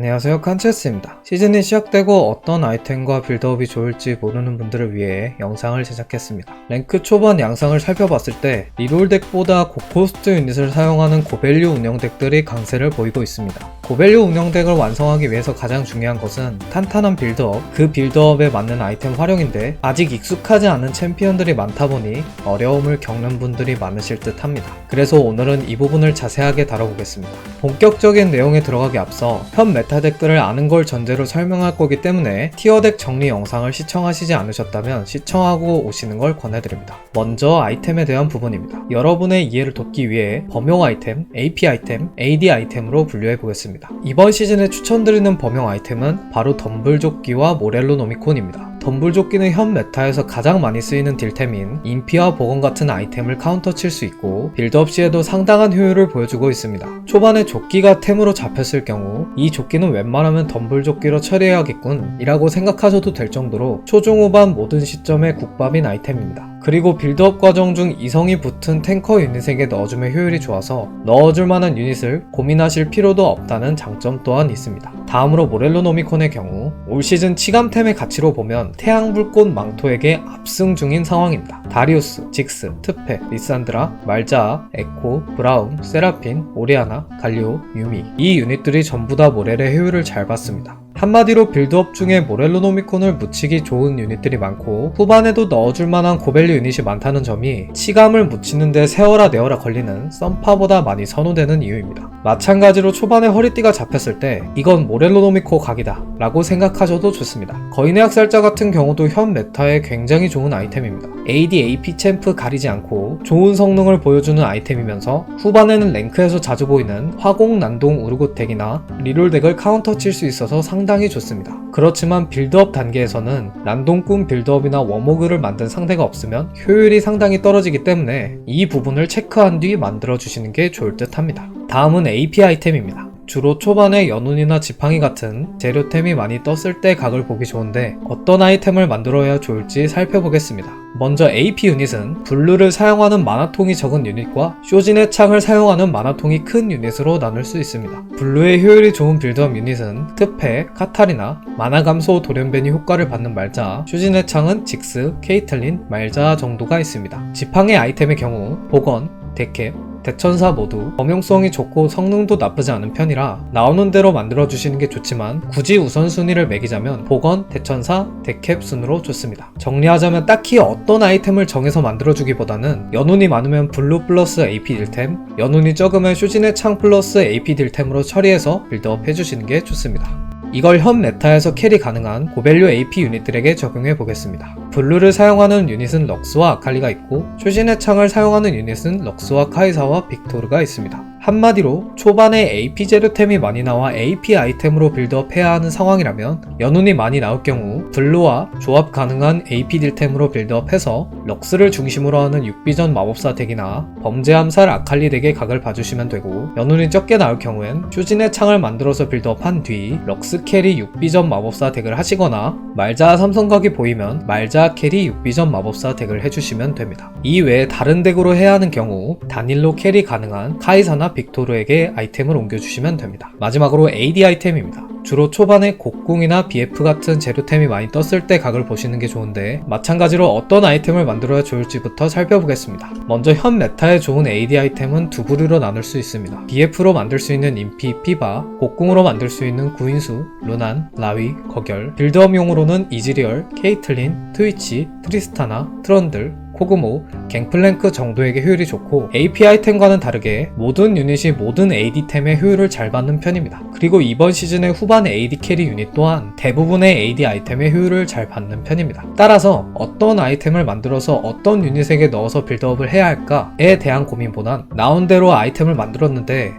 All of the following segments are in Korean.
안녕하세요 칸체스입니다. 시즌이 시작되고 어떤 아이템과 빌드업이 좋을지 모르는 분들을 위해 영상을 제작했습니다. 랭크 초반 양상을 살펴봤을 때 리롤 덱보다 고코스트 유닛을 사용하는 고밸류 운영 덱들이 강세를 보이고 있습니다. 고밸류 운영 덱을 완성하기 위해서 가장 중요한 것은 탄탄한 빌드업, 그 빌드업에 맞는 아이템 활용인데 아직 익숙하지 않은 챔피언들이 많다 보니 어려움을 겪는 분들이 많으실 듯 합니다. 그래서 오늘은 이 부분을 자세하게 다뤄보겠습니다. 본격적인 내용에 들어가기 앞서 현 메타 덱들을 아는 걸 전제로 설명할 거기 때문에 티어 덱 정리 영상을 시청하시지 않으셨다면 시청하고 오시는 걸 권해드립니다. 먼저 아이템에 대한 부분입니다. 여러분의 이해를 돕기 위해 범용 아이템, AP 아이템, AD 아이템으로 분류해 보겠습니다. 이번 시즌에 추천드리는 범용 아이템은 바로 덤블조끼와 모렐로 노미콘입니다. 덤불조끼는 현 메타에서 가장 많이 쓰이는 딜템인 인피와 복원 같은 아이템을 카운터 칠 수 있고 빌드업 시에도 상당한 효율을 보여주고 있습니다. 초반에 조끼가 템으로 잡혔을 경우 이 조끼는 웬만하면 덤불조끼로 처리해야겠군 이라고 생각하셔도 될 정도로 초중후반 모든 시점에 국밥인 아이템입니다. 그리고 빌드업 과정 중 이성이 붙은 탱커 유닛에게 넣어주면 효율이 좋아서 넣어줄 만한 유닛을 고민하실 필요도 없다는 장점 또한 있습니다. 다음으로 모렐로 노미콘의 경우 올 시즌 치감템의 가치로 보면 태양불꽃 망토에게 압승 중인 상황입니다. 다리우스, 직스, 트페, 리산드라, 말자, 에코, 브라움, 세라핀, 오리아나, 갈리오, 유미 이 유닛들이 전부 다 모렐의 효율을 잘 봤습니다. 한마디로 빌드업 중에 모렐로 노미콘을 묻히기 좋은 유닛들이 많고 후반에도 넣어줄 만한 고밸류 유닛이 많다는 점이 치감을 묻히는데 세어라 내어라 걸리는 썸파보다 많이 선호되는 이유입니다. 마찬가지로 초반에 허리띠가 잡혔을 때 이건 모렐로 노미코 각이다 라고 생각하셔도 좋습니다. 거인의 학살자 같은 경우도 현 메타에 굉장히 좋은 아이템입니다. AD, AP 챔프 가리지 않고 좋은 성능을 보여주는 아이템이면서 후반에는 랭크에서 자주 보이는 화공 난동 우르고 덱이나 리롤 덱을 카운터 칠 수 있어서 상당히 좋습니다. 그렇지만 빌드업 단계에서는 난동꾼 빌드업이나 워모그를 만든 상대가 없으면 효율이 상당히 떨어지기 때문에 이 부분을 체크한 뒤 만들어 주시는 게 좋을 듯 합니다. 다음은 AP 아이템입니다. 주로 초반에 연운이나 지팡이 같은 재료템이 많이 떴을 때 각을 보기 좋은데 어떤 아이템을 만들어야 좋을지 살펴보겠습니다. 먼저 AP 유닛은 블루를 사용하는 마나통이 적은 유닛과 쇼진의 창을 사용하는 마나통이 큰 유닛으로 나눌 수 있습니다. 블루의 효율이 좋은 빌드업 유닛은 트페, 카타리나, 마나 감소 돌연변이 효과를 받는 말자, 쇼진의 창은 직스, 케이틀린, 말자 정도가 있습니다. 지팡이 아이템의 경우 복원, 데캡, 대천사 모두 범용성이 좋고 성능도 나쁘지 않은 편이라 나오는 대로 만들어주시는 게 좋지만 굳이 우선순위를 매기자면 복원, 대천사, 데캡 순으로 좋습니다. 정리하자면 딱히 어떤 아이템을 정해서 만들어주기보다는 연운이 많으면 블루 플러스 AP 딜템, 연운이 적으면 쇼진의 창 플러스 AP 딜템으로 처리해서 빌드업 해주시는 게 좋습니다. 이걸 현 메타에서 캐리 가능한 고밸류 AP 유닛들에게 적용해 보겠습니다. 블루를 사용하는 유닛은 럭스와 아칼리가 있고 초신의 창을 사용하는 유닛은 럭스와 카이사와 빅토르가 있습니다. 한마디로 초반에 AP 재료템이 많이 나와 AP 아이템으로 빌드업 해야 하는 상황이라면 연운이 많이 나올 경우 블루와 조합 가능한 AP 딜템으로 빌드업해서 럭스를 중심으로 하는 육비전 마법사 덱이나 범죄 암살 아칼리 덱의 각을 봐주시면 되고 연운이 적게 나올 경우엔 쇼진의 창을 만들어서 빌드업한 뒤 럭스 캐리 육비전 마법사 덱을 하시거나 말자 삼성각이 보이면 말자 캐리 육비전 마법사 덱을 해주시면 됩니다. 이 외에 다른 덱으로 해야 하는 경우 단일로 캐리 가능한 카이사 나 빅토르에게 아이템을 옮겨주시면 됩니다. 마지막으로 AD 아이템입니다. 주로 초반에 곡궁이나 BF 같은 재료템이 많이 떴을 때 각을 보시는 게 좋은데 마찬가지로 어떤 아이템을 만들어야 좋을지부터 살펴보겠습니다. 먼저 현 메타에 좋은 AD 아이템은 두 부류로 나눌 수 있습니다. BF로 만들 수 있는 인피, 피바, 곡궁으로 만들 수 있는 구인수, 루난, 라위, 거결, 빌드업용으로는 이즈리얼, 케이틀린, 트위치, 트리스타나, 트런들, 코그모, 갱플랭크 정도에게 효율이 좋고 AP 아이템과는 다르게 모든 유닛이 모든 AD템의 효율을 잘 받는 편입니다. 그리고 이번 시즌의 후반 AD 캐리 유닛 또한 대부분의 AD 아이템의 효율을 잘 받는 편입니다. 따라서 어떤 아이템을 만들어서 어떤 유닛에게 넣어서 빌드업을 해야 할까에 대한 고민보단 나온 대로 아이템을 만들었는데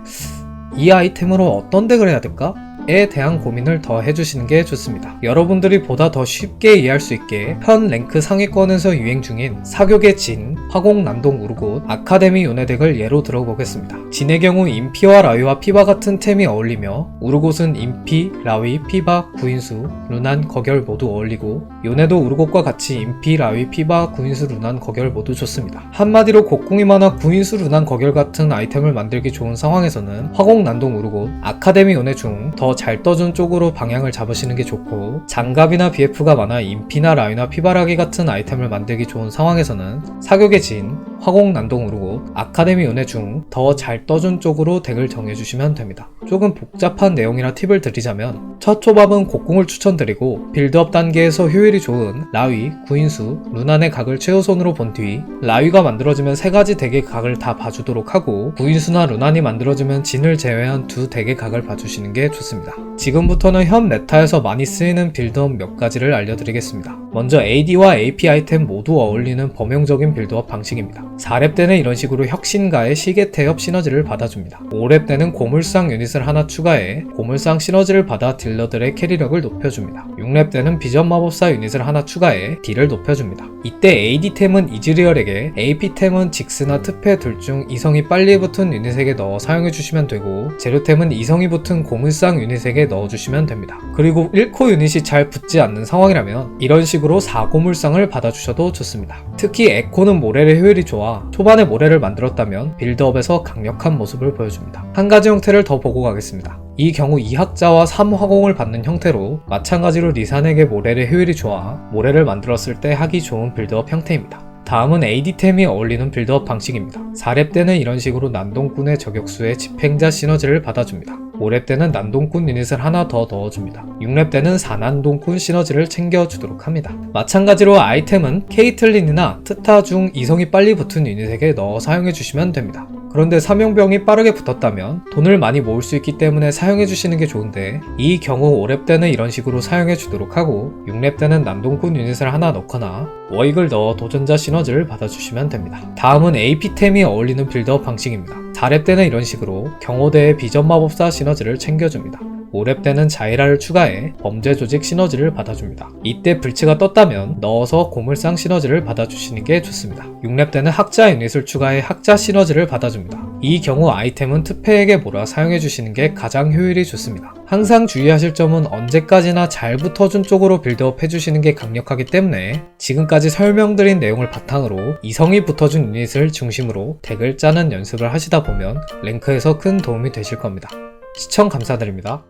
이 아이템으로 어떤 덱을 해야 될까? 에 대한 고민을 더 해주시는 게 좋습니다. 여러분들이 보다 더 쉽게 이해할 수 있게 현 랭크 상위권에서 유행 중인 사교계 진, 화공 난동 우르곳, 아카데미 요네덱을 예로 들어보겠습니다. 진의 경우 인피와 라위와 피바 같은 템이 어울리며 우르곳은 인피, 라위, 피바, 구인수, 루난, 거결 모두 어울리고 요네도 우르곳과 같이 인피, 라위, 피바, 구인수, 루난, 거결 모두 좋습니다. 한마디로 곡궁이 많아 구인수, 루난, 거결 같은 아이템을 만들기 좋은 상황에서는 화공 난동 우르곳, 아카데미 요네 중 더잘 떠준 쪽으로 방향을 잡으시는 게 좋고 장갑이나 BF가 많아 인피나 라이나 피바라기 같은 아이템을 만들기 좋은 상황에서는 사격의 진, 화공 난동 우르고 아카데미 연애 중 더 잘 떠준 쪽으로 덱을 정해주시면 됩니다. 조금 복잡한 내용이라 팁을 드리자면 첫 초밥은 곡궁을 추천드리고 빌드업 단계에서 효율이 좋은 라위, 구인수, 루난의 각을 최우선으로 본 뒤 라위가 만들어지면 세 가지 덱의 각을 다 봐주도록 하고 구인수나 루난이 만들어지면 진을 제외한 두 덱의 각을 봐주시는 게 좋습니다. 지금부터는 현 메타에서 많이 쓰이는 빌드업 몇 가지를 알려드리겠습니다. 먼저 AD와 AP 아이템 모두 어울리는 범용적인 빌드업 방식입니다. 4렙 때는 이런 식으로 혁신가의 시계 태엽 시너지를 받아줍니다. 5렙 때는 고물상 유닛을 하나 추가해 고물상 시너지를 받아 딜러들의 캐리력을 높여줍니다. 6렙 때는 비전 마법사 유닛을 하나 추가해 딜을 높여줍니다. 이때 AD템은 이즈리얼에게 AP템은 직스나 특패 둘 중 이성이 빨리 붙은 유닛에게 넣어 사용해주시면 되고 재료템은 이성이 붙은 고물상 유닛 에게 넣어주시면 됩니다. 그리고 1코 유닛이 잘 붙지 않는 상황이라면 이런 식으로 4고물상을 받아주셔도 좋습니다. 특히 에코는 모렐의 효율이 좋아 초반에 모렐을 만들었다면 빌드업에서 강력한 모습을 보여줍니다. 한 가지 형태를 더 보고 가겠습니다. 이 경우 2학자와 3화공을 받는 형태로 마찬가지로 리산에게 모렐의 효율이 좋아 모렐을 만들었을 때 하기 좋은 빌드업 형태입니다. 다음은 AD템이 어울리는 빌드업 방식입니다. 4렙 때는 이런 식으로 난동꾼의 저격수에 집행자 시너지를 받아줍니다. 5렙 때는 난동꾼 유닛을 하나 더 넣어줍니다. 6렙 때는 4난동꾼 시너지를 챙겨주도록 합니다. 마찬가지로 아이템은 케이틀린이나 트타 중 이성이 빨리 붙은 유닛에게 넣어 사용해주시면 됩니다. 그런데 사명병이 빠르게 붙었다면 돈을 많이 모을 수 있기 때문에 사용해 주시는 게 좋은데 이 경우 5렙 때는 이런 식으로 사용해 주도록 하고 6렙 때는 남동꾼 유닛을 하나 넣거나 워익을 넣어 도전자 시너지를 받아주시면 됩니다. 다음은 AP템이 어울리는 빌드업 방식입니다. 4렙 때는 이런 식으로 경호대의 비전 마법사 시너지를 챙겨줍니다. 5렙 때는 자이라를 추가해 범죄 조직 시너지를 받아줍니다. 이때 불치가 떴다면 넣어서 고물상 시너지를 받아주시는 게 좋습니다. 6렙 때는 학자 유닛을 추가해 학자 시너지를 받아줍니다. 이 경우 아이템은 특패에게 몰아 사용해주시는 게 가장 효율이 좋습니다. 항상 주의하실 점은 언제까지나 잘 붙어준 쪽으로 빌드업 해주시는 게 강력하기 때문에 지금까지 설명드린 내용을 바탕으로 이성이 붙어준 유닛을 중심으로 덱을 짜는 연습을 하시다 보면 랭크에서 큰 도움이 되실 겁니다. 시청 감사드립니다.